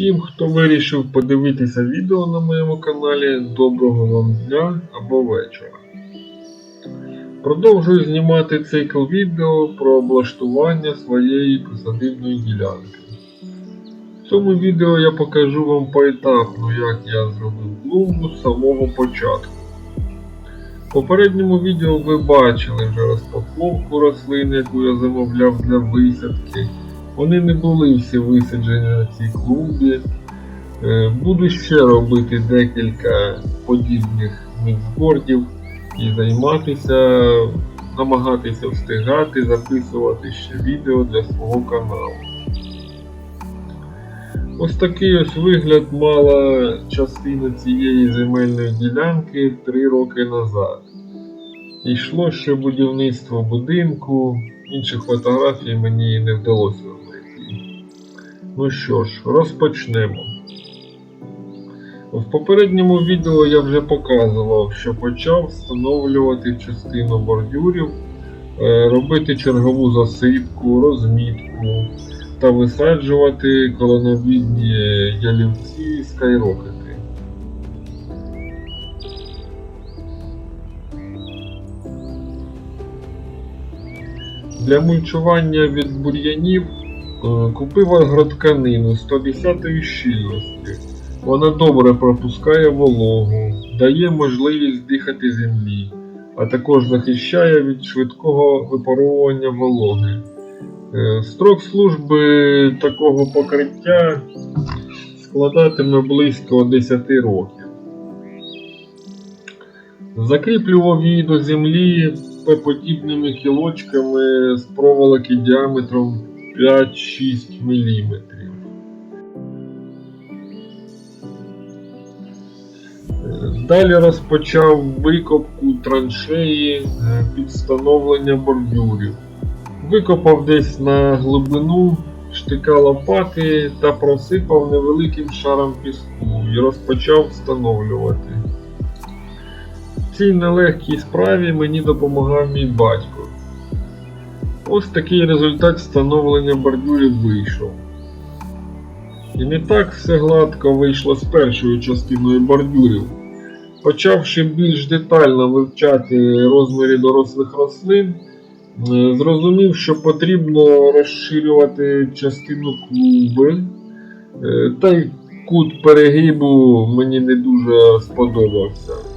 Всім, хто вирішив подивитися відео на моєму каналі, доброго вам дня або вечора. Продовжую знімати цикл відео про облаштування своєї присадибної ділянки. В цьому відео я покажу вам поетапно, як я зробив клумбу з самого початку. В попередньому відео ви бачили вже розпаковку рослин, яку я замовляв для висадки. Вони не були всі висаджені на цій клумбі. Е, Буду ще робити декілька подібних міксбордів і займатися, намагатися встигати, записувати ще відео для свого каналу. Ось такий ось вигляд мала частина цієї земельної ділянки 3 роки назад. Йшло ще будівництво будинку, інших фотографій мені не вдалося. Ну що ж, розпочнемо. В попередньому відео я вже показував, що почав встановлювати частину бордюрів, е, робити чергову засипку, розмітку та висаджувати колоновідні ялівці і скайрокети. Для мульчування від бур'янів е, купив агротканину 110 щільності. Вона добре пропускає вологу, дає можливість дихати землі, а також захищає від швидкого випаровування вологи. Е, Строк служби такого покриття складатиме близько 10 років. Закріплював її до землі подібними кілочками з проволоки діаметром 5-6 мм. Далі розпочав викопку траншеї е, під встановлення бордюрів. Викопав десь на глибину штика лопати та просипав невеликим шаром піску і розпочав встановлювати. В цій нелегкій справі мені допомагав мій батько. Ось такий результат встановлення бордюрів вийшов. І не так все гладко вийшло з першою частиною бордюрів. Почавши більш детально вивчати розміри дорослих рослин, е, зрозумів, що потрібно розширювати частину клумби, е, та й кут перегибу мені не дуже сподобався.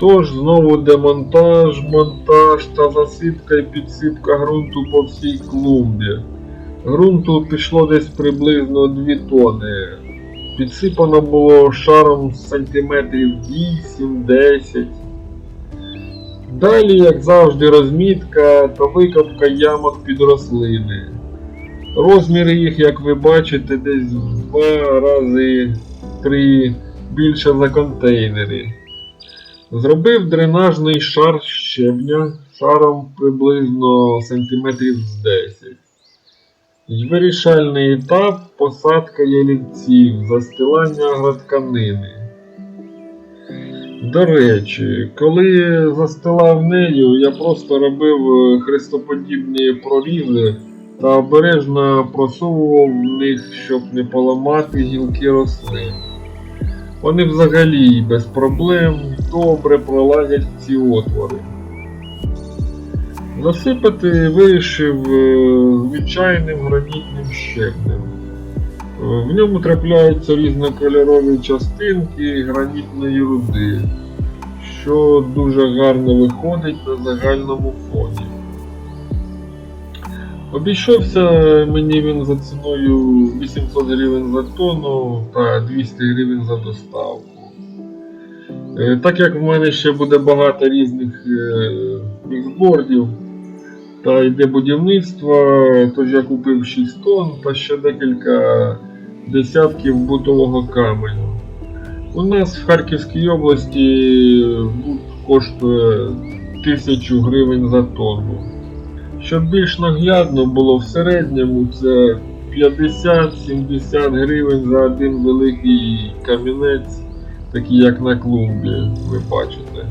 Тож знову демонтаж, монтаж та засипка і підсипка ґрунту по всій клумбі. Грунту пішло десь приблизно 2 тони. Підсипано було шаром сантиметрів 8-10. Далі, як завжди, розмітка та викопка ямок під рослини. Розміри їх, як ви бачите, десь в 2 рази 3 більше за контейнери. Зробив дренажний шар щебня шаром приблизно сантиметрів з 10. Вирішальний етап посадка ялівців, застилання агротканини. До речі, коли застилав нею, я просто робив е, хрестоподібні прорізи та обережно просовував в них, щоб не поламати гілки рослин. Вони взагалі без проблем добре пролазять ці отвори. Засипати вирішив е, звичайним гранітним щебнем. Е, В ньому трапляються різнокольорові частинки гранітної руди, що дуже гарно виходить на загальному фоні. Обійшовся мені він за ціною 800 гривень за тонну та 200 гривень за доставку. Е, Так як в мене ще буде багато різних е, міксбордів та йде будівництво, тож я купив 6 тонн та ще декілька десятків бутового каменю. У нас в Харківській області бут коштує 1000 гривень за тонну. Щоб більш наглядно було в середньому, це 50-70 гривень за один великий камінець, такий як на клумбі, ви бачите.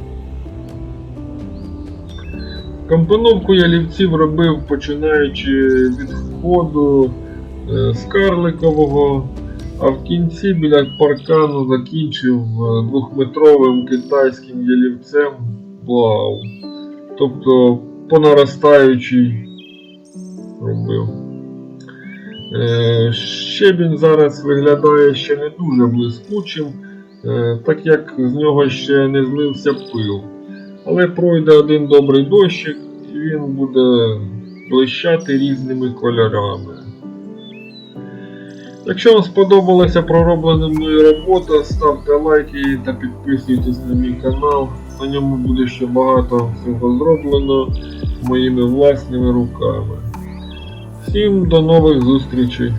Компоновку ялівців робив починаючи від входу е, з карликового, А в кінці біля паркану закінчив е, двохметровим китайським ялівцем плав. Тобто по наростаючій робив. Е, Щебінь зараз виглядає ще не дуже блискучим, е, так як з нього ще не змився пил. Але пройде один добрий дощик і він буде блищати різними кольорами. Якщо вам сподобалася пророблена мною робота, ставте лайки та підписуйтесь на мій канал. На ньому буде ще багато всього зроблено моїми власними руками. Всім до нових зустрічей!